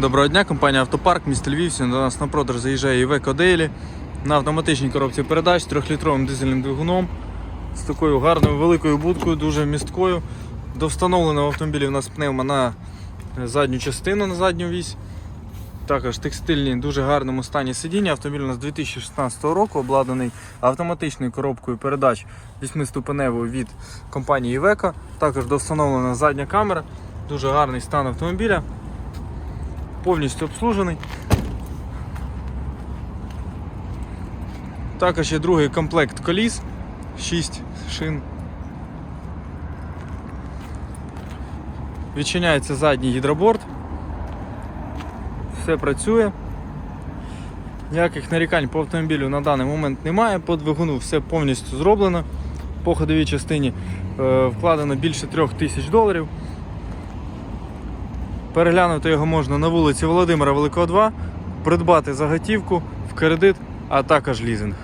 Доброго дня, компанія Автопарк, місто Львів. Сьогодні до нас на продаж заїжджає Iveco Daily на автоматичній коробці передач з 3-літровим дизельним двигуном, з такою гарною великою будкою, дуже місткою. До встановленого в автомобілі у нас пневма на задню частину на задню вісь. Також текстильні, дуже гарному стані сидіння. Автомобіль у нас 2016 року обладнаний автоматичною коробкою передач 8-ступеневою від компанії Iveco. Також довстановлена задня камера, дуже гарний стан автомобіля повністю обслужений. Також є другий комплект коліс, 6 шин. Відчиняється задній гідроборд. Все працює. Ніяких нарікань по автомобілю на даний момент немає. По двигуну все повністю зроблено. По ходовій частині е, вкладено більше 3000 доларів. Переглянути його можна на вулиці Володимира Великого 2, придбати заготівку в кредит, а також лізинг.